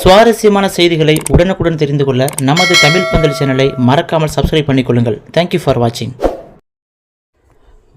சுவாரஸ்யமான செய்திகளை உடனுக்குடன் தெரிந்து கொள்ள நமது தமிழ் பந்தல் சேனலை மறக்காமல் சப்ஸ்கிரைப் பண்ணிக்கொள்ளுங்கள். தேங்க்யூ ஃபார் வாட்சிங்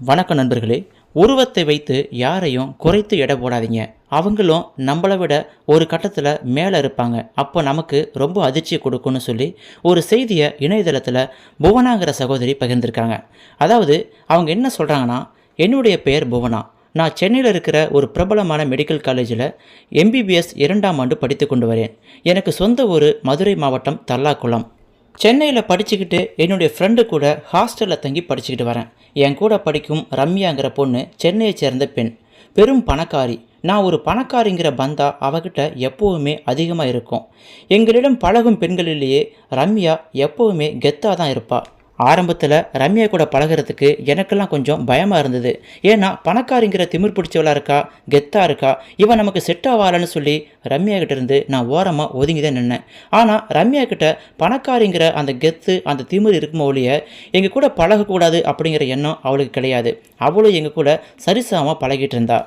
வணக்கம் நண்பர்களே. உருவத்தை வைத்து யாரையும் குறைத்து எடை போடாதீங்க. அவங்களும் நம்மளை விட ஒரு கட்டத்தில் மேலே இருப்பாங்க. அப்போ நமக்கு ரொம்ப அதிர்ச்சியை கொடுக்கும்னு சொல்லி ஒரு செய்தியை இணையதளத்தில் புவனாங்கிற சகோதரி பகிர்ந்திருக்காங்க. அதாவது அவங்க என்ன சொல்கிறாங்கன்னா என்னுடைய பெயர் புவனா. நான் சென்னையில் இருக்கிற ஒரு பிரபலமான மெடிக்கல் காலேஜில் எம்பிபிஎஸ் இரண்டாம் ஆண்டு படித்து கொண்டு வரேன். எனக்கு சொந்த ஊர் மதுரை மாவட்டம் தல்லாக்குளம். சென்னையில் படிச்சுக்கிட்டு என்னுடைய ஃப்ரெண்டு கூட ஹாஸ்டலில் தங்கி படிச்சுக்கிட்டு வரேன். என் கூட படிக்கும் ரம்யாங்கிற பொண்ணு சென்னையை சேர்ந்த பெண். பெரும் பணக்காரி. நான் ஒரு பணக்காரிங்கிற பந்தா அவகிட்ட எப்போவுமே அதிகமாக இருக்கும். எங்களிடம் பழகும் பெண்களிலேயே ரம்யா எப்போவுமே கெத்தாக தான் இருப்பாள் ஆரம்பத்தில் ரம்யா கூட பழகுறதுக்கு எனக்கெல்லாம் கொஞ்சம் பயமாக இருந்தது. ஏன்னா பணக்காரிங்கிற திமிர் பிடிச்சவளாக இருக்கா கெத்தாக இருக்கா இவன் நமக்கு செட் ஆவாளன்னு சொல்லி ரம்யா கிட்டேருந்து நான் ஓரமாக ஒதுங்கி தான் நின்னேன். ஆனால் ரம்யா கிட்ட பணக்காரிங்கிற அந்த கெத்து அந்த திமிர் இருக்குமோ ஒழிய எங்கள் கூட பழகக்கூடாது அப்படிங்கிற எண்ணம் அவளுக்கு கிடையாது. அவளும் எங்கள் கூட சரிசமமாக பழகிட்டு இருந்தாள்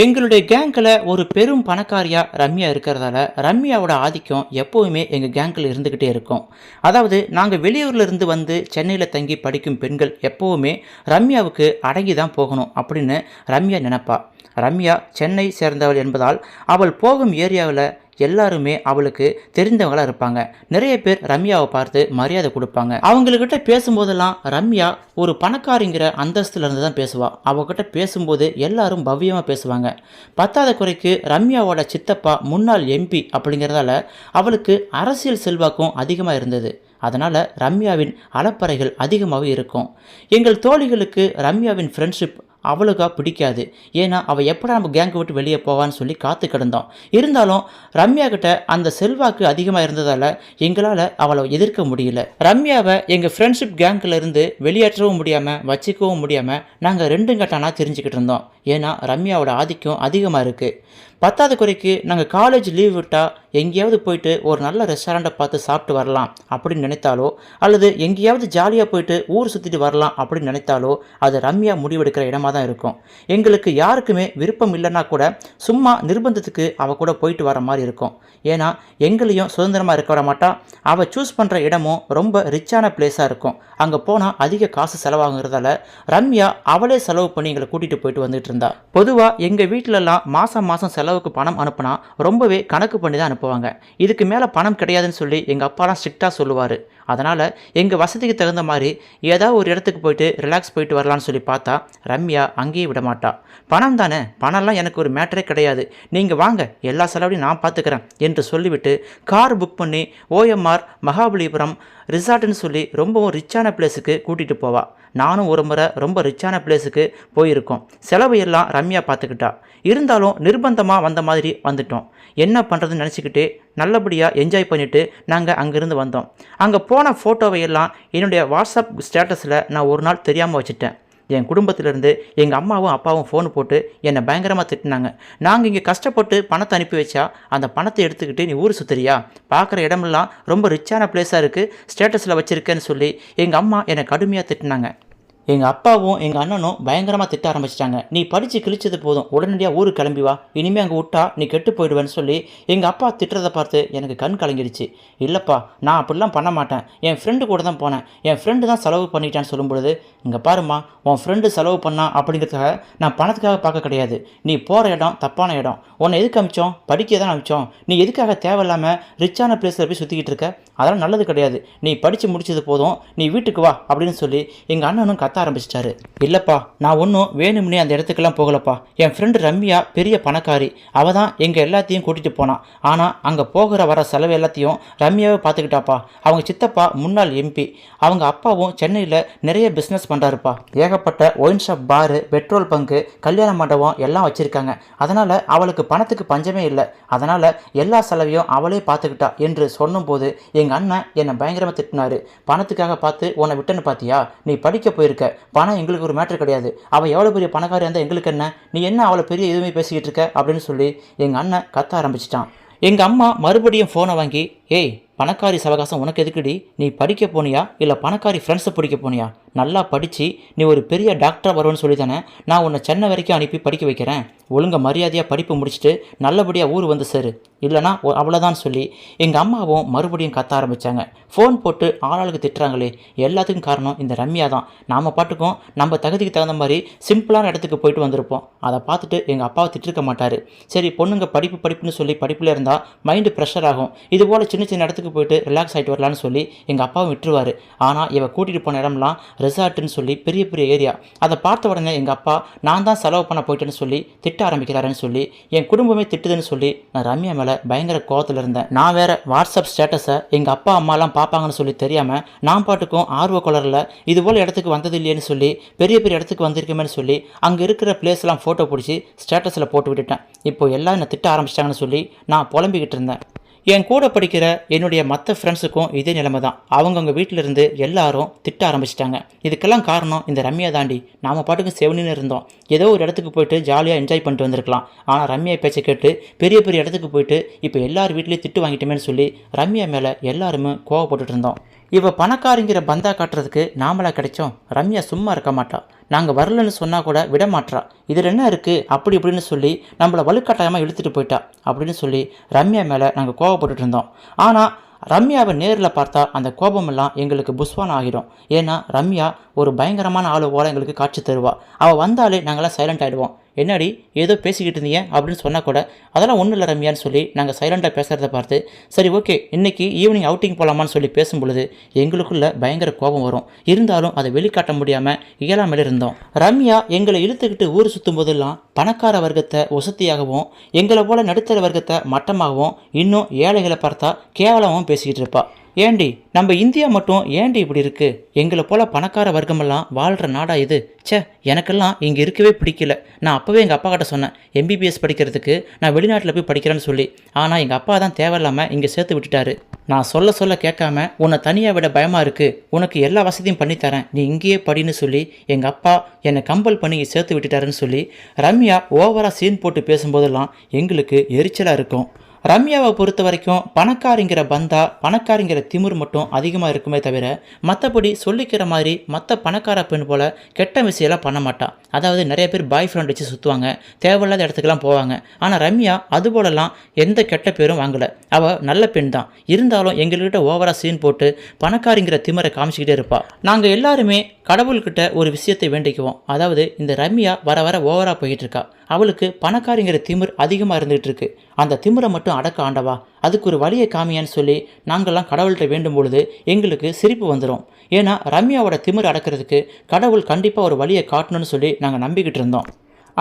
எங்களுடைய கேங்கில் ஒரு பெரும் பணக்காரியா ரம்யா இருக்கிறதால ரம்யாவோட ஆதிக்கம் எப்போவுமே எங்கள் கேங்கில் இருந்துக்கிட்டே இருக்கும். அதாவது நாங்கள் வெளியூரில் இருந்து வந்து சென்னையில் தங்கி படிக்கும் பெண்கள் எப்போவுமே ரம்யாவுக்கு அடங்கி தான் போகணும் அப்படின்னு ரம்யா நினப்பா. ரம்யா சென்னை சேர்ந்தவள் என்பதால் அவள் போகும் ஏரியாவில் எல்லாருமே அவளுக்கு தெரிந்தவங்களா இருப்பாங்க. நிறைய பேர் ரம்யாவை பார்த்து மரியாதை கொடுப்பாங்க. அவங்கக்கிட்ட பேசும்போதெல்லாம் ரம்யா ஒரு பணக்காரிங்கிற அந்தஸ்துல இருந்து தான் பேசுவா. அவகிட்ட பேசும்போது எல்லாரும் பவ்யமாக பேசுவாங்க. பத்தாத குறைக்கு ரம்யாவோட சித்தப்பா முன்னாள் எம்பி அப்படிங்கிறதால அவளுக்கு அரசியல் செல்வாக்கும் அதிகமாக இருந்தது. அதனால் ரம்யாவின் அலப்பறைகள் அதிகமாகவே இருக்கும். எங்கள் தோழிகளுக்கு ரம்யாவின் ஃப்ரெண்ட்ஷிப் அவளுக்கா பிடிக்காது. ஏன்னா அவள் எப்படா நம்ம கேங்கை விட்டு வெளியே போவான்னு சொல்லி காத்து கிடந்தோம். இருந்தாலும் ரம்யா கிட்ட அந்த செல்வாக்கு அதிகமாக இருந்ததால் எங்களால் அவளை எதிர்க்க முடியல. ரம்யாவை எங்கள் ஃப்ரெண்ட்ஷிப் கேங்கில் இருந்து வெளியேற்றவும் முடியாமல் வச்சுக்கவும் முடியாமல் நாங்கள் ரெண்டும் கட்டானா தெரிஞ்சுக்கிட்டு இருந்தோம். ஏன்னா ரம்யாவோட ஆதிக்கம் அதிகமாக இருக்குது பத்தாவது குறைக்கு நாங்கள் காலேஜ் லீவ் விட்டால் எங்கேயாவது போயிட்டு ஒரு நல்ல ரெஸ்டாரண்ட்டை பார்த்து சாப்பிட்டு வரலாம் அப்படின்னு நினைத்தாலோ அல்லது எங்கேயாவது ஜாலியாக போயிட்டு ஊர் சுற்றிட்டு வரலாம் அப்படின்னு நினைத்தாலோ அது ரம்யா முடிவெடுக்கிற இடமா தான் இருக்கும். எங்களுக்கு யாருக்குமே விருப்பம் இல்லைன்னா கூட சும்மா நிர்பந்தத்துக்கு அவள் கூட போயிட்டு வர மாதிரி இருக்கும். ஏன்னா எங்களையும் சுதந்திரமாக இருக்க விட மாட்டா. அவள் சூஸ் பண்ணுற இடமும் ரொம்ப ரிச்சான பிளேஸாக இருக்கும். அங்கே போனால் அதிக காசு செலவாகுங்கிறதால ரம்யா அவளே செலவு பண்ணி எங்களை கூட்டிகிட்டு போயிட்டு வந்துட்டு இருந்தா. பொதுவாக எங்கள் வீட்டிலலாம் மாதம் மாதம் செலவுக்கு பணம் அனுப்புனா ரொம்பவே கணக்கு பண்ணி தான் அனுப்புவாங்க இதுக்கு மேலே பணம் கிடையாதுன்னு சொல்லி எங்கள் அப்பாலாம் ஸ்ட்ரிக்டாக சொல்லுவார். அதனால் எங்கள் வசதிக்கு தகுந்த மாதிரி ஏதாவது ஒரு இடத்துக்கு போயிட்டு ரிலாக்ஸ் போயிட்டு வரலான்னு சொல்லி பார்த்தா ரம்யா அங்கேயே விட மாட்டா. பணம் தானே? பணம்லாம் எனக்கு ஒரு மேட்டரே கிடையாது. நீங்கள் வாங்க எல்லா செலவையும் நான் பார்த்துக்கிறேன் என்று சொல்லிவிட்டு கார் புக் பண்ணி ஓஎம்ஆர் மகாபலிபுரம் ரிசார்ட்னு சொல்லி ரொம்பவும் ரிச்சான பிளேஸுக்கு கூட்டிகிட்டு போவா. நானும் ஒரு முறை ரொம்ப ரிச்சான பிளேஸுக்கு போயிருக்கோம். செலவு எல்லாம் ரம்யா பார்த்துக்கிட்டா இருந்தாலும் நிர்பந்தமாக வந்த மாதிரி வந்துட்டோம். என்ன பண்ணுறதுன்னு நினச்சிக்கிட்டு நல்லபடியாக என்ஜாய் பண்ணிவிட்டு நாங்கள் அங்கேருந்து வந்தோம். அங்கே போன ஃபோட்டோவை எல்லாம் என்னுடைய வாட்ஸ்அப் ஸ்டேட்டஸில் நான் ஒரு நாள் தெரியாமல் வச்சுட்டேன். என் குடும்பத்திலேருந்து எங்கள் அம்மாவும் அப்பாவும் ஃபோன் போட்டு என்னை பயங்கரமாக திட்டினாங்க. நாங்கள் இங்கே கஷ்டப்பட்டு பணத்தை அனுப்பி வச்சா அந்த பணத்தை எடுத்துக்கிட்டு நீ ஊர் சுற்றுறியா பார்க்குற இடமெல்லாம் ரொம்ப ரிச்சான பிளேஸாக இருக்குது ஸ்டேட்டஸில் வச்சுருக்கேன்னு சொல்லி எங்கள் அம்மா என்னை கடுமையாக திட்டினாங்க. எங்கள் அப்பாவும் எங்கள் அண்ணனும் பயங்கரமாக திட்ட ஆரம்பிச்சிட்டாங்க. நீ படித்து கிழிச்சது போதும். உடனடியாக ஊருக்கு கிளம்பி வா. இனிமேல் அங்கே விட்டா நீ கெட்டு போயிடுவேன்னு சொல்லி எங்கள் அப்பா திட்டுறதை பார்த்து எனக்கு கண் கலங்கிடுச்சு. இல்லைப்பா நான் அப்படிலாம் பண்ண மாட்டேன். என் ஃப்ரெண்டு கூட தான் போனேன். என் ஃப்ரெண்டு தான் செலவு பண்ணிட்டான்னு சொல்லும்பொழுது இங்கே பாருமா உன் ஃப்ரெண்டு செலவு பண்ணா அப்படிங்கிறதுக்காக நான் பணத்துக்காக பார்க்க கிடையாது. நீ போகிற இடம் தப்பான இடம். உன்னை எதுக்கு அமிச்சோம்? படிக்க தான் அமிச்சோம். நீ எதுக்காக தேவையில்லாமல் ரிச்சான பிளேஸில் போய் சுற்றிக்கிட்டு இருக்க? அதெல்லாம் நல்லது கிடையாது. நீ படித்து முடிச்சது போதும். நீ வீட்டுக்கு வா அப்படின்னு சொல்லி எங்கள் அண்ணனும் கத்த ஆரம்பிச்சிட்டாரு. இல்லைப்பா நான் ஒன்றும் வேணும்னே அந்த இடத்துக்கெல்லாம் போகலப்பா. என் ஃப்ரெண்டு ரம்யா பெரிய பணக்காரி. அவள் தான் எங்கள் எல்லாத்தையும் கூட்டிகிட்டு போனான் ஆனால் அங்கே போகிற வர செலவு எல்லாத்தையும் ரம்யாவே பார்த்துக்கிட்டாப்பா. அவங்க சித்தப்பா முன்னாள் எம்பி அவங்க அப்பாவும் சென்னையில் நிறைய பிஸ்னஸ் பண்ணுறாருப்பா ஏகப்பட்ட ஒயின் ஷாப் பாரு பெட்ரோல் பங்கு கல்யாண மண்டபம் எல்லாம் வச்சுருக்காங்க. அதனால் அவளுக்கு பணத்துக்கு பஞ்சமே இல்லை. அதனால் எல்லா செலவையும் அவளே பார்த்துக்கிட்டா என்று சொன்னும்போது எங்கள் அண்ணன் என்னை பயங்கரமாக திட்டினார். பணத்துக்காக பார்த்து உன்னை விட்டேன்னு பார்த்தியா நீ படிக்க போயிருக்க. பணம் எங்களுக்கு ஒரு மேட்ரு கிடையாது. அவள் எவ்வளோ பெரிய பணக்காரி இருந்தால் எங்களுக்கு என்ன? நீ என்ன அவளை பெரிய எதுவுமே பேசிக்கிட்டு இருக்க? அப்படின்னு சொல்லி எங்கள் அண்ணன் கத்த ஆரம்பிச்சிட்டான். எங்கள் அம்மா மறுபடியும் ஃபோனை வாங்கி ஏய் பணக்காரி சவகாசம் உனக்கு எதுக்குடி? நீ படிக்க போனியா? இல்லை பணக்காரி ஃப்ரெண்ட்ஸை பிடிக்க போனியா? நல்லா படித்து நீ ஒரு பெரிய டாக்டராக வருவேன்னு சொல்லி தானே நான் உன்னை சென்னை வரைக்கும் அனுப்பி படிக்க வைக்கிறேன். ஒழுங்காக மரியாதையாக படிப்பு முடிச்சுட்டு நல்லபடியாக ஊர் வந்து சேரு. இல்லைனா அவ்வளோதான் சொல்லி எங்கள் அம்மாவும் மறுபடியும் கத்த ஆரம்பித்தாங்க ஃபோன் போட்டு ஆளாளுக்கு திட்டுறாங்களே. எல்லாத்துக்கும் காரணம் இந்த ரம்யா தான். நாம் பாட்டுக்கும் நம்ம தகுதிக்கு தகுந்த மாதிரி சிம்பிளான இடத்துக்கு போயிட்டு வந்திருப்போம். அதை பார்த்துட்டு எங்கள் அப்பாவை திட்டிருக்க மாட்டார். சரி பொண்ணுங்க படிப்பு படிப்புன்னு சொல்லி படிப்பில் இருந்தால் மைண்டு ப்ரெஷர் ஆகும். இது போல் சின்ன சின்ன சின்ன இடத்துக்கு போயிட்டு ரிலாக்ஸ் ஆகிட்டு வரலான்னு சொல்லி எங்கள் அப்பாவும் விட்டுருவார். ஆனால் இவ கூட்டிகிட்டு போன இடம்லாம் ரிசார்ட்டுன்னு சொல்லி பெரிய பெரிய ஏரியா அதை பார்த்த உடனே எங்கள் அப்பா நான் தான் செலவு பண்ண போயிட்டேன்னு சொல்லி திட்ட ஆரம்பிக்கிறாருன்னு சொல்லி என் குடும்பமே திட்டுதுன்னு சொல்லி நான் ரம்யா மேலே பயங்கர கோவத்தில் இருந்தேன். நான் வேற வாட்ஸ்அப் ஸ்டேட்டஸை எங்கள் அப்பா அம்மாலாம் பார்ப்பாங்கன்னு சொல்லி தெரியாமல் நான் பாட்டுக்கும் ஆர்வ குளரில் இது போல் இடத்துக்கு வந்தது இல்லையேன்னு சொல்லி பெரிய பெரிய இடத்துக்கு வந்திருக்கேன்னு சொல்லி அங்கே இருக்கிற பிளேஸ்லாம் ஃபோட்டோ பிடிச்சி ஸ்டேட்டஸில் போட்டு விட்டுட்டேன். இப்போ எல்லாம் என்னை திட்ட ஆரம்பிச்சிட்டாங்கன்னு சொல்லி நான் புலம்பிக்கிட்டு இருந்தேன். என் கூட படிக்கிற என்னுடைய மற்ற ஃப்ரெண்ட்ஸுக்கும் இதே நிலைமை தான் அவங்கவுங்க வீட்டிலிருந்து எல்லாரும் திட்ட ஆரம்பிச்சிட்டாங்க. இதுக்கெல்லாம் காரணம் இந்த ரம்யா தாண்டி. நாம் பாட்டுக்கு செவனின்னு இருந்தோம். ஏதோ ஒரு இடத்துக்கு போயிட்டு ஜாலியாக என்ஜாய் பண்ணிட்டு வந்திருக்கலாம். ஆனால் ரம்யா பேச்சை கேட்டு பெரிய பெரிய இடத்துக்கு போயிட்டு இப்போ எல்லார் வீட்லேயும் திட்டு வாங்கிட்டோமேன்னு சொல்லி ரம்யா மேலே எல்லாருமே கோவப்பட்டுட்டு இருந்தோம். இவ பணக்காரங்கிற பந்தா காட்டுறதுக்கு நாமளா கிடைச்சோம். ரம்யா சும்மா இருக்க மாட்டா. நாங்கள் வரலன்னு சொன்னால் கூட விட மாட்டா இதில் என்ன இருக்குது அப்படி இப்படின்னு சொல்லி நம்மளை வலுக்கட்டாயமாக இழுத்துட்டு போயிட்டா. அப்படின்னு சொல்லி ரம்யா மேலே நாங்கள் கோவப்பட்டுட்டு இருந்தோம். ஆனால் ரம்யாவை நேரில் பார்த்தா அந்த கோபமெல்லாம் எங்களுக்கு புஷ்வான் ஆகிடும். ஏன்னா ரம்யா ஒரு பயங்கரமான ஆளு போல எங்களுக்கு காட்சி தருவா. அவள் வந்தாலே நாங்களாம் சைலண்ட் ஆகிடுவோம் என்னடி ஏதோ பேசிக்கிட்டு இருந்தீங்க அப்படின்னு சொன்னால் கூட அதெல்லாம் ஒன்றும் இல்லை ரம்யான்னு சொல்லி நாங்கள் சைலண்டாக பேசுகிறத பார்த்து சரி ஓகே இன்றைக்கி ஈவினிங் அவுட்டிங் போகலாமான்னு சொல்லி பேசும் பொழுது எங்களுக்குள்ள பயங்கர கோபம் வரும். இருந்தாலும் அதை வெளிக்காட்ட முடியாமல் இயலாமல் இருந்தோம். ரம்யா எங்களை இழுத்துக்கிட்டு ஊர் சுற்றும் போதெல்லாம் பணக்கார வர்க்கத்தை வசதியாகவும் எங்களை போல நடுத்தர வர்க்கத்தை மட்டமாகவும் இன்னும் ஏழைகளை பார்த்தா கேவலமாகவும் பேசிக்கிட்டு இருப்பாள் ஏண்டி நம்ம இந்தியா மட்டும் ஏண்டி இப்படி இருக்கு? எங்களை போல பணக்கார வர்க்கமெல்லாம் வாழ்கிற நாடா இது? ச்சே எனக்கெல்லாம் இங்கே இருக்கவே பிடிக்கல. நான் அப்போவே எங்கள் அப்பா கிட்ட சொன்னேன் எம்பிபிஎஸ் படிக்கிறதுக்கு நான் வெளிநாட்டில் போய் படிக்கிறேன்னு சொல்லி. ஆனால் எங்கள் அப்பா தான் தேவையில்லாமல் இங்கே சேர்த்து விட்டுட்டாரு. நான் சொல்ல சொல்ல கேட்காம உன்னை தனியாக விட பயமாக இருக்குது உனக்கு எல்லா வசதியும் பண்ணித்தரேன் நீ இங்கேயே படின்னு சொல்லி எங்கள் அப்பா என்னை கம்பல் பண்ணி சேர்த்து விட்டுட்டாருன்னு சொல்லி ரம்யா ஓவராக சீன் போட்டு பேசும்போதெல்லாம் எங்களுக்கு எரிச்சலாக இருக்கும். ரம்யாவை பொறுத்த வரைக்கும் பணக்காரிங்கிற பந்தா பணக்காரிங்கிற திமிர் மட்டும் அதிகமாக இருக்குமே தவிர மற்றபடி சொல்லிக்கிற மாதிரி மற்ற பணக்கார பெண் போல் கெட்ட விஷயம்லாம் பண்ண மாட்டான் அதாவது நிறைய பேர் பாய் ஃப்ரெண்ட் வச்சு சுற்றுவாங்க தேவையில்லாத இடத்துக்குலாம் போவாங்க. ஆனால் ரம்யா அது போலலாம் எந்த கெட்ட பேரும் வாங்கலை. அவள் நல்ல பெண் தான். இருந்தாலும் எங்கள்கிட்ட ஓவராக சீன் போட்டு பணக்காரிங்கிற திமிரை காமிச்சிக்கிட்டே இருப்பாள் நாங்கள் எல்லாருமே கடவுள்கிட்ட ஒரு விஷயத்தை வேண்டிக்குவோம். அதாவது இந்த ரம்யா வர வர ஓவராக போயிட்டு இருக்கா. அவளுக்கு பணக்காரிங்கிற திமிர் அதிகமாக இருந்துகிட்டு இருக்கு. அந்த திமிரை மட்டும் அடக்க ஆண்டவா அதுக்கு ஒரு வழியை காமியான்னு சொல்லி நாங்கள்லாம் கடவுள்கிட்ட வேண்டும் பொழுது எங்களுக்கு சிரிப்பு வந்துடும் ஏன்னா ரம்யாவோட திமிர் அடக்கிறதுக்கு கடவுள் கண்டிப்பாக ஒரு வழியை காட்டணும்னு சொல்லி நாங்கள் நம்பிக்கிட்டு இருந்தோம்.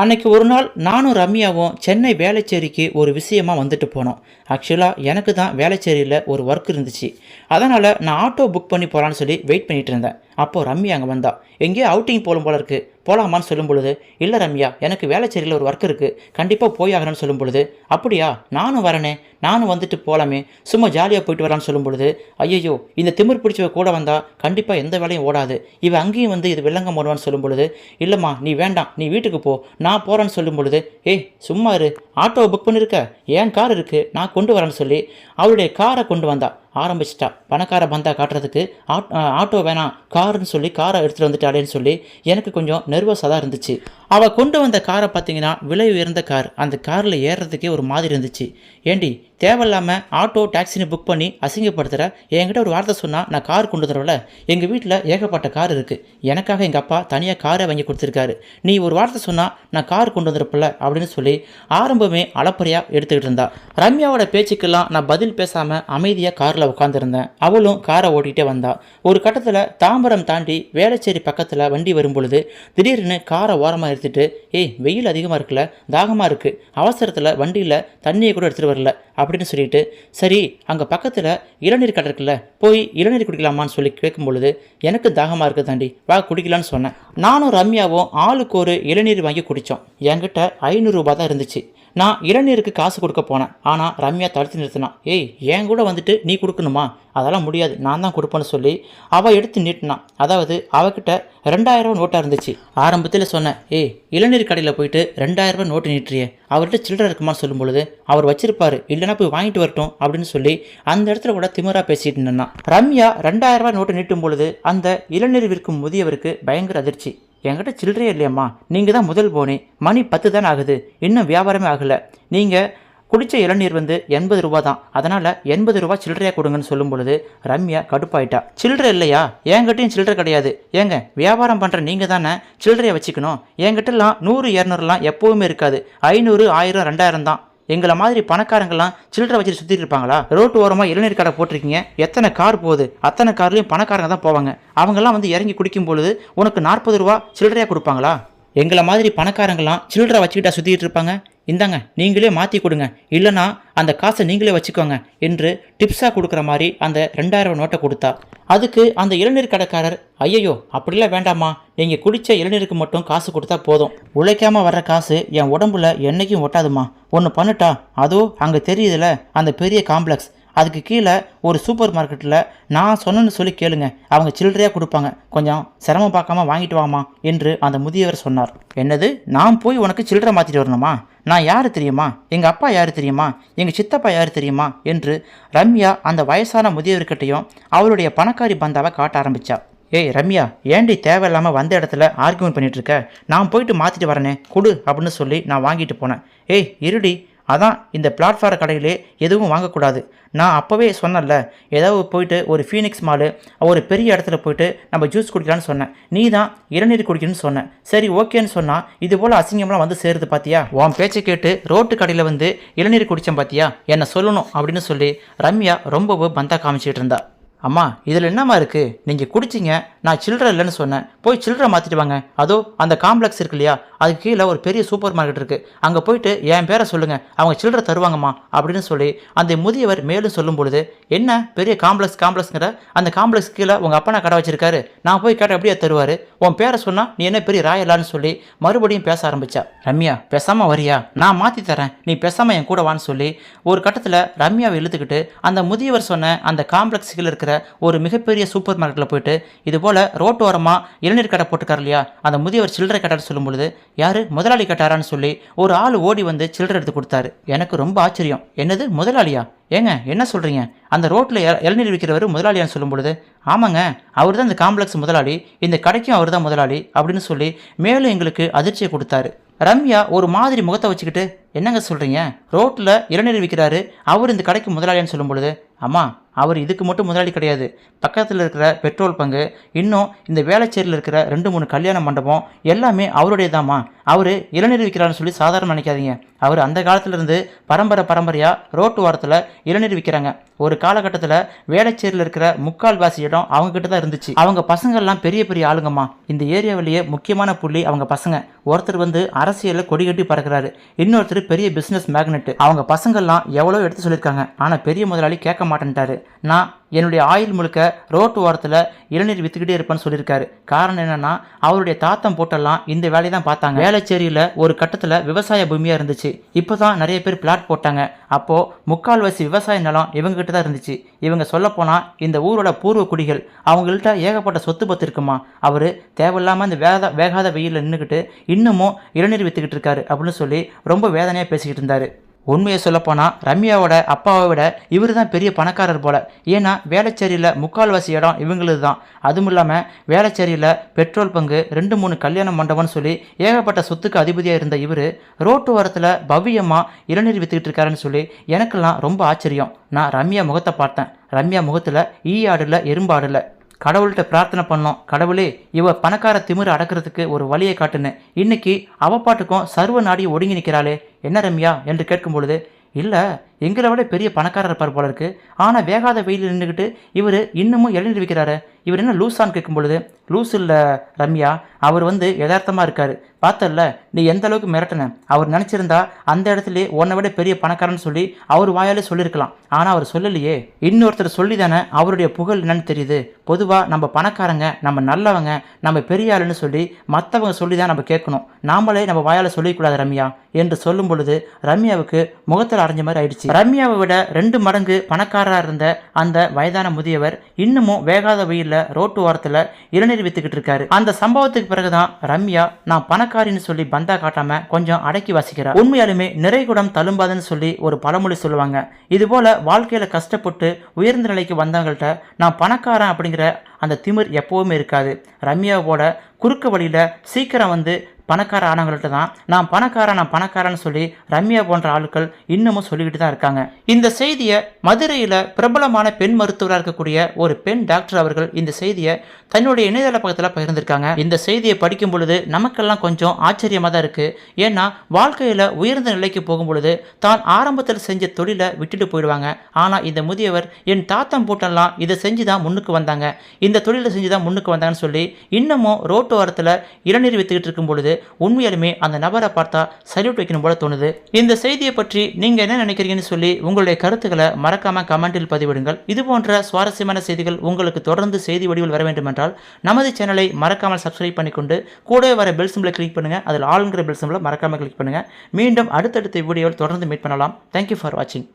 அன்னைக்கு ஒரு நாள் நானும் ரம்யாவும் சென்னை வேளச்சேரிக்கு ஒரு விஷயமா வந்துட்டு போனோம். ஆக்சுவலாக எனக்கு தான் வேளச்சேரியில் ஒரு ஒர்க் இருந்துச்சு. அதனால் நான் ஆட்டோ புக் பண்ணி போகலான்னு சொல்லி வெயிட் பண்ணிகிட்டு இருந்தேன். அப்போது ரம்யா அங்கே வந்தா. எங்கேயோ அவுட்டிங் போலும் போல இருக்குது போகலாமான்னு சொல்லும் பொழுது இல்லை ரம்யா எனக்கு வேலைச்சேரியில் ஒரு ஒர்க் இருக்குது கண்டிப்பாக போய் ஆகணும்னு சொல்லும் பொழுது அப்படியா? நானும் வரனே. நானும் வந்துட்டு போகலாமே சும்மா ஜாலியாக போயிட்டு வரான்னு சொல்லும் பொழுது ஐயையோ இந்த திமிர் பிடிச்சவ கூட வந்தால் கண்டிப்பாக எந்த வேலையும் ஓடாது. இவ அங்கேயும் வந்து இது வில்லங்க போடுவான்னு சொல்லும் பொழுது இல்லைம்மா நீ வேண்டாம். நீ வீட்டுக்கு போ. நான் போகிறேன்னு சொல்லும் பொழுது ஏய் சும்மா இரு. ஆட்டோவை புக் பண்ணியிருக்க ஏன் கார் இருக்குது நான் கொண்டு வரேன்னு சொல்லி அவளுடைய காரை கொண்டு வந்தா. ஆரம்பிச்சிட்டா. பணக்கார பந்தா காட்டுறதுக்கு ஆட்- ஆட்டோ வேணாம் காருன்னு சொல்லி காரை எடுத்துகிட்டு வந்துட்டாளேன்னு சொல்லி எனக்கு கொஞ்சம் நர்வஸாக தான் இருந்துச்சு. அவள் கொண்டு வந்த காரை பார்த்தீங்கன்னா விலை உயர்ந்த கார். அந்த காரில் ஏறுறதுக்கே ஒரு மாதிரி இருந்துச்சு. ஏண்டி தேவையில்லாமல் ஆட்டோ டாக்ஸின்னு புக் பண்ணி அசிங்கப்படுத்துகிற என்கிட்ட ஒரு வார்த்தை சொன்னால் நான் கார் கொண்டு தரவில்ல எங்கள் வீட்டில் ஏகப்பட்ட கார் இருக்குது எனக்காக எங்கள் அப்பா தனியாக காரை வாங்கி கொடுத்துருக்காரு. நீ ஒரு வார்த்தை சொன்னால் நான் கார் கொண்டு வந்திருப்பல அப்படின்னு சொல்லி ஆரம்பமே அளப்பறையாக எடுத்துக்கிட்டு இருந்தா. ரம்யாவோட பேச்சுக்கெல்லாம் நான் பதில் பேசாமல் அமைதியாக காரில் உட்காந்துருந்தேன் அவளும் காரை ஓட்டிகிட்டே வந்தா. ஒரு கட்டத்தில் தாம்பரம் தாண்டி வேளச்சேரி பக்கத்தில் வண்டி வரும்பொழுது திடீர்னு காரை ஓரமாக எடுத்துட்டு ஏய் வெயில் அதிகமாக இருக்குல்ல தாகமாக இருக்குது அவசரத்தில் வண்டியில் தண்ணியை கூட எடுத்துகிட்டு வரல. அப்படின்னு சொல்லிட்டு சரி அங்கே பக்கத்தில் இளநீர் கடை இருக்குல்ல போய் இளநீர் குடிக்கலாமான்னு சொல்லி கேட்கும் பொழுது எனக்கு தாகமாக இருக்குது தாண்டி வா குடிக்கலான்னு சொன்னேன். நானும் ரம்யாவும் ஆளுக்கு ஒரு இளநீர் வாங்கி குடித்தோம் என்கிட்ட ஐநூறுரூபா தான் இருந்துச்சு. நான் இளநீருக்கு காசு கொடுக்க போனேன். ஆனால் ரம்யா தடுத்து நிறுத்தினான். ஏய் என் கூட வந்துட்டு நீ கொடுக்கணுமா? அதெல்லாம் முடியாது. நான் தான் கொடுப்பேன்னு சொல்லி அவள் எடுத்து நீட்டினான் அதாவது அவகிட்ட ரெண்டாயிரம் ரூபா நோட்டாக இருந்துச்சு. ஆரம்பத்தில் சொன்னேன் ஏய் இளநீர் கடையில் போயிட்டு ரெண்டாயிரம் நோட்டு நீட்டுறியே. அவர்கிட்ட சில்லறை இருக்குமான்னு சொல்லும் பொழுது அவர் வச்சிருப்பாரு இல்லைன்னா போய் வாங்கிட்டு வரட்டும் அப்படின்னு சொல்லி அந்த இடத்துல கூட திமுறா பேசிட்டு நின்னான் ரம்யா ரெண்டாயிரம் ரூபாய் நோட்டு நீட்டும் பொழுது அந்த இளநீர் விற்கும் முதியவருக்கு பயங்கர அதிர்ச்சி. என்கிட்ட சில்லறையே இல்லையம்மா. நீங்கள் தான் முதல் போனே. மணி பத்து தானே ஆகுது. இன்னும் வியாபாரமே ஆகலை. நீங்கள் குடித்த இளநீர் வந்து எண்பது ரூபா தான் அதனால் எண்பது ரூபா சில்லறையாக கொடுங்கன்னு சொல்லும் பொழுது ரம்யா கடுப்பாயிட்டா. சில்லறை இல்லையா? என்கிட்டையும் சில்லறை கிடையாது. ஏங்க வியாபாரம் பண்ணுற நீங்கள் தானே சில்லறையை வச்சுக்கணும். என்கிட்டலாம் நூறு இரநூறுலாம் எப்போவுமே இருக்காது. ஐநூறு ஆயிரம் ரெண்டாயிரம் தான் எங்களை மாதிரி பணக்காரங்கெல்லாம் சில்லறை வச்சுட்டு சுற்றிட்டு இருப்பாங்களா? ரோட்டு ஓரமாக இளநீர் கடை போட்டிருக்கீங்க. எத்தனை கார் போகுது? அத்தனை கார்லேயும் பணக்காரங்க தான் போவாங்க. அவங்கெல்லாம் வந்து இறங்கி குடிக்கும் பொழுது உனக்கு நாற்பது ரூபா சில்லறையாக கொடுப்பாங்களா? எங்களை மாதிரி பணக்காரங்களாம் சில்லறை வச்சுக்கிட்டா சுற்றிட்டு இருப்பாங்க. இந்தாங்க நீங்களே மாற்றி கொடுங்க. இல்லைனா அந்த காசை நீங்களே வச்சுக்கோங்க என்று டிப்ஸாக கொடுக்குற மாதிரி அந்த ரெண்டாயிரம் நோட்டை கொடுத்தா. அதுக்கு அந்த இளநீர் கடைக்காரர் ஐயையோ அப்படிலாம் வேண்டாமா நீங்கள் குடித்த இளநீருக்கு மட்டும் காசு கொடுத்தா போதும். உழைக்காமல் வர்ற காசு என் உடம்புல என்றைக்கும் ஒட்டாதுமா. ஒன்று பண்ணுட்டா? அதோ அங்கே தெரியுதுல அந்த பெரிய காம்ப்ளெக்ஸ். அதுக்கு கீழே ஒரு சூப்பர் மார்க்கெட்டில் நான் சொன்னேன்னு சொல்லி கேளுங்க. அவங்க சில்லறையாக கொடுப்பாங்க. கொஞ்சம் சிரமம் பார்க்காம வாங்கிட்டு வாமா என்று அந்த முதியவர் சொன்னார். என்னது? நான் போய் உனக்கு சில்லறை மாற்றிட்டு வரணுமா? நான் யார் தெரியுமா? எங்கள் அப்பா யார் தெரியுமா? எங்கள் சித்தப்பா யார் தெரியுமா? என்று ரம்யா அந்த வயசான முதியவர்கிட்டையும் அவருடைய பணக்காரி பந்தாவை காட்ட ஆரம்பிச்சா. ஏய் ரம்யா ஏண்டி தேவையில்லாமல் வந்த இடத்துல ஆர்கியூமெண்ட் பண்ணிகிட்ருக்க நான் போயிட்டு மாற்றிட்டு வரனே. கொடு அப்படின்னு சொல்லி நான் வாங்கிட்டு போனேன். ஏய் இருடி அதான் இந்த பிளாட்ஃபார கடையிலே எதுவும் வாங்கக்கூடாது. நான் அப்போவே சொன்னேன்ல ஏதாவது போயிட்டு ஒரு ஃபீனிக்ஸ் மாலு ஒரு பெரிய இடத்துல போயிட்டு நம்ம ஜூஸ் குடிக்கலான்னு சொன்னேன். நீ தான் இளநீர் குடிக்கணும்னு சொன்னேன். சரி ஓகேன்னு சொன்னால் இது போல் அசிங்கம்லாம் வந்து சேருது பார்த்தியா உன் பேச்சை கேட்டு ரோட்டு கடையில் வந்து இளநீர் குடித்தேன் பார்த்தியா என்னை சொல்லணும் அப்படின்னு சொல்லி ரம்யா ரொம்பவும் பந்தா காமிச்சிட்டு இருந்தா. அம்மா இதில் என்னம்மா இருக்குது நீங்கள் குடிச்சிங்க நான் சில்லற இல்லைன்னு சொன்னேன். போய் சில்லற மாற்றிட்டு வாங்க. அதோ அந்த காம்ப்ளெக்ஸ் இருக்கு இல்லையா? அதுக்கு கீழே ஒரு பெரிய சூப்பர் மார்க்கெட் இருக்குது அங்கே போயிட்டு என் பேரை சொல்லுங்கள் அவங்க சில்லறை தருவாங்கம்மா அப்படின்னு சொல்லி அந்த முதியவர் மேலும் சொல்லும் பொழுது என்ன? பெரிய காம்ப்ளெக்ஸ் காம்ப்ளெக்ஸ்ங்கிற அந்த காம்ப்ளெக்ஸ் கீழே உங்கள் அப்பா கடை வச்சிருக்காரு. நான் போய் கேட்டால் எப்படியா தருவார்? உன் பேரை சொன்னால் நீ என்ன பெரிய ராயலான்னு சொல்லி மறுபடியும் பேச ஆரம்பித்தா ரம்யா பேசாமல் வரியா? நான் மாற்றி தரேன். நீ பேசாமல் என் கூட வான்னு சொல்லி ஒரு கட்டத்தில் ரம்யாவை இழுத்துக்கிட்டு அந்த முதியவர் சொன்ன அந்த காம்ப்ளெக்ஸ் கீழே இருக்கிற ஒரு மிகப்பெரிய சூப்பர் மார்க்கெட்டில் போயிட்டு இது போல் ரோட்டு ஓரமாக இளநீர் கடை போட்டுக்கார் இல்லையா? அந்த முதியவர் சில்லறை கடைன்னு சொல்லும் பொழுது யார்? முதலாளி கட்டாரான்னு சொல்லி ஒரு ஆள் ஓடி வந்து சில்லறை எடுத்து கொடுத்தாரு. எனக்கு ரொம்ப ஆச்சரியம். என்னது? முதலாளியா? ஏங்க என்ன சொல்கிறீங்க அந்த ரோட்டில் இளநீர் விற்கிறவர் முதலாளியான்னு சொல்லும் பொழுது ஆமாங்க அவர் தான் இந்த காம்ப்ளெக்ஸ் முதலாளி இந்த கடைக்கும் அவர் தான் முதலாளி அப்படின்னு சொல்லி மேலும் எங்களுக்கு அதிர்ச்சியை கொடுத்தாரு. ரம்யா ஒரு மாதிரி முகத்தை வச்சுக்கிட்டு என்னங்க சொல்கிறீங்க ரோட்டில் இளநீர் விற்கிறாரு அவர் இந்த கடைக்கு முதலாளியான்னு சொல்லும் பொழுது அம்மா அவர் இதுக்கு மட்டும் முதலாளி கிடையாது. பக்கத்தில் இருக்கிற பெட்ரோல் பங்கு இன்னும் இந்த வேளச்சேரியில் இருக்கிற ரெண்டு மூணு கல்யாண மண்டபம் எல்லாமே அவருடையதாம்மா. அவர் இளநீர் விற்கிறான்னு சொல்லி சாதாரண நினைக்காதீங்க. அவர் அந்த காலத்திலிருந்து பரம்பரை பரம்பரையாக ரோட்டு ஓரத்தில் இளநீர் விற்கிறாங்க ஒரு காலகட்டத்தில் வேளச்சேரியில் இருக்கிற முக்கால்வாசி இடம் அவங்கக்கிட்ட தான் இருந்துச்சு. அவங்க பசங்கள்லாம் பெரிய பெரிய ஆளுங்கம்மா. இந்த ஏரியாவிலேயே முக்கியமான புள்ளி அவங்க பசங்க. ஒருத்தர் வந்து அரசியலில் கொடி கட்டி பறக்கிறாரு. இன்னொருத்தர் பெரிய பிஸ்னஸ் மேக்னெட் அவங்க பசங்கள்லாம் எவ்வளோ எடுத்து சொல்லியிருக்காங்க. ஆனால் பெரிய முதலாளி கேட்க மாட்டேன்ட்டாரு. நான் என்னுடைய ஆயில் முழுக்க ரோட்டு ஓரத்தில் இளநீர் விற்றுக்கிட்டே இருப்பேன்னு சொல்லியிருக்காரு. காரணம் என்னென்னா அவருடைய தாத்தம் போட்டெல்லாம் இந்த வேலையை தான் பார்த்தாங்க. வேளச்சேரியில் ஒரு கட்டத்தில் விவசாய பூமியாக இருந்துச்சு. இப்போ தான் நிறைய பேர் பிளாட் போட்டாங்க. அப்போது முக்கால்வாசி விவசாய நிலம் இவங்ககிட்ட தான் இருந்துச்சு. இவங்க சொல்லப்போனால் இந்த ஊரோட பூர்வ குடிகள் அவங்கள்ட்ட ஏகப்பட்ட சொத்து பத்து இருக்குமா? அவர் தேவையில்லாமல் இந்த வேத வேகாத வெயிலில் நின்றுக்கிட்டு இன்னமும் இளநீர் விற்றுக்கிட்டு இருக்காரு அப்படின்னு சொல்லி ரொம்ப வேதனையாக பேசிக்கிட்டு இருந்தார். உண்மையை சொல்லப்போனால் ரம்யாவோட அப்பாவை விட இவர் தான் பெரிய பணக்காரர் போல. ஏன்னா வேளச்சேரியில் முக்கால்வாசி இடம் இவங்களது தான் அதுவும் இல்லாமல் வேளச்சேரியில் பெட்ரோல் பங்கு ரெண்டு மூணு கல்யாண மண்டபம்னு சொல்லி ஏகப்பட்ட சொத்துக்கு அதிபதியாக இருந்த இவர் ரோட்டு ஓரத்தில் பவ்யமாக இளநீர் வித்துக்கிட்டு இருக்காருன்னு சொல்லி எனக்கெல்லாம் ரொம்ப ஆச்சரியம். நான் ரம்யா முகத்தை பார்த்தேன். ரம்யா முகத்தில் ஈ ஆடில் எறும்பாடில் கடவுள்கிட்ட பிரார்த்தனை பண்ணோம். கடவுளே இவ பணக்கார திமிரை அடக்கிறதுக்கு ஒரு வழியை காட்டுன்னு. இன்னைக்கு அவ பாட்டுக்கும் சர்வ நாடி ஒடுங்கி நிற்கிறாளே என்ன ரம்யா? என்று கேட்கும் பொழுது இல்லை எங்களை விட பெரிய பணக்காரர் இருப்பார் போல இருக்கு. ஆனால் வேகாத வெயிலில் நின்றுக்கிட்டு இவர் இன்னமும் எழுந்து வைக்கிறாரு இவர் என்ன லூஸான்னு கேட்கும் பொழுது லூஸ் இல்லை ரம்யா. அவர் வந்து யதார்த்தமாக இருக்கார். பார்த்தல நீ எந்த அளவுக்கு மிரட்டின? அவர் நினச்சிருந்தா அந்த இடத்துல உன்னை விட பெரிய பணக்காரன்னு சொல்லி அவர் வாயாலே சொல்லியிருக்கலாம் ஆனால் அவர் சொல்லலையே. இன்னொருத்தர் சொல்லி தானே அவருடைய புகழ் என்னன்னு தெரியுது. பொதுவாக நம்ம பணக்காரங்க நம்ம நல்லவங்க நம்ம பெரிய ஆளுன்னு சொல்லி மற்றவங்க சொல்லி தான் நம்ம கேட்கணும். நாமளே நம்ம வாயால் சொல்லிக்கூடாது ரம்யா என்று சொல்லும் பொழுது ரம்யாவுக்கு முகத்தில் அரைஞ்ச மாதிரி ஆயிடுச்சு. ஆச்சு ரம்யாவை விட ரெண்டு மடங்கு பணக்காரராக இருந்த அந்த வயதான முதியவர் இன்னமும் வேகாத வெயில்ல ரோட்டு ஓரத்துல இளநீர் வித்துக்கிட்டு இருக்காரு. அந்த சம்பவத்துக்கு பிறகுதான் ரம்யா நான் பணக்காரின்னு சொல்லி பந்தா காட்டாம கொஞ்சம் அடக்கி வாசிக்கிறார் உண்மையாலுமே நிறைகுடம் தழும்பாதுன்னு சொல்லி ஒரு பழமொழி சொல்லுவாங்க. இது போல வாழ்க்கையில கஷ்டப்பட்டு உயர்ந்த நிலைக்கு வந்தவங்கள்ட்ட நான் பணக்காரன் அப்படிங்கிற அந்த திமிர் எப்பவுமே இருக்காது. ரம்யாவோட குறுக்கு வழியில சீக்கிரம் வந்து பணக்கார ஆனவங்கள்ட்ட தான். நான் பணக்காரன் நான் பணக்காரன்னு சொல்லி ரம்யா போன்ற ஆட்கள் இன்னமும் சொல்லிக்கிட்டு தான் இருக்காங்க. இந்த செய்தியை மதுரையில் பிரபலமான பெண் மருத்துவராக இருக்கக்கூடிய ஒரு பெண் டாக்டர் அவர்கள் இந்த செய்தியை தன்னுடைய இணையதள பக்கத்தில் பகிர்ந்திருக்காங்க. இந்த செய்தியை படிக்கும் பொழுது நமக்கெல்லாம் கொஞ்சம் ஆச்சரியமாக தான் இருக்குது ஏன்னா வாழ்க்கையில் உயர்ந்த நிலைக்கு போகும் பொழுது தான் ஆரம்பத்தில் செஞ்ச தொழிலை விட்டுட்டு போயிடுவாங்க. ஆனால் இந்த முதியவர் என் தாத்தம் பூட்டெல்லாம் இதை செஞ்சு தான் முன்னுக்கு வந்தாங்க. இந்த தொழிலை செஞ்சு தான் முன்னுக்கு வந்தாங்கன்னு சொல்லி இன்னமும் ரோட்டு ஓரத்தில் இளநீர் வித்துக்கிட்டு இருக்கும் பொழுது உண்மையாலுமே அந்த நபரை பார்த்தா சல்யூட் வைக்கணும் போல தோணுது. இந்த செய்தியை பற்றி நீங்கள் என்ன நினைக்கிறீங்கன்னு சொல்லி உங்களுடைய கருத்துக்களை மறக்காம கமெண்டில் பதிவிடுங்கள். இது போன்ற சுவாரஸ்யமான செய்திகள் உங்களுக்கு தொடர்ந்து செய்தி வடிவில் வர வேண்டுமென்றால் நமது சேனலை மறக்காமல் சப்ஸ்கிரைப் பண்ணிக்கொண்டு கூடவே வர பெல் சிம்பிளை கிளிக் பண்ணுங்கள் அதில் ஆளுங்கிற பெல் சிம்பிளை மறக்காமல் கிளிக் பண்ணுங்கள் மீண்டும் அடுத்தடுத்த வீடியோவில் தொடர்ந்து மீட் பண்ணலாம். தேங்க்யூ ஃபார் வாட்சிங்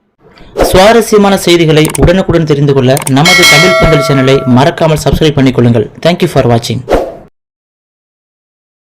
சுவாரஸ்யமான செய்திகளை உடனுக்குடன் தெரிந்து கொள்ள நமது தமிழ் பந்தல் சேனலை மறக்காமல் சப்ஸ்கிரைப் பண்ணிக்கொள்ளுங்கள். தேங்க்யூ ஃபார் வாட்சிங்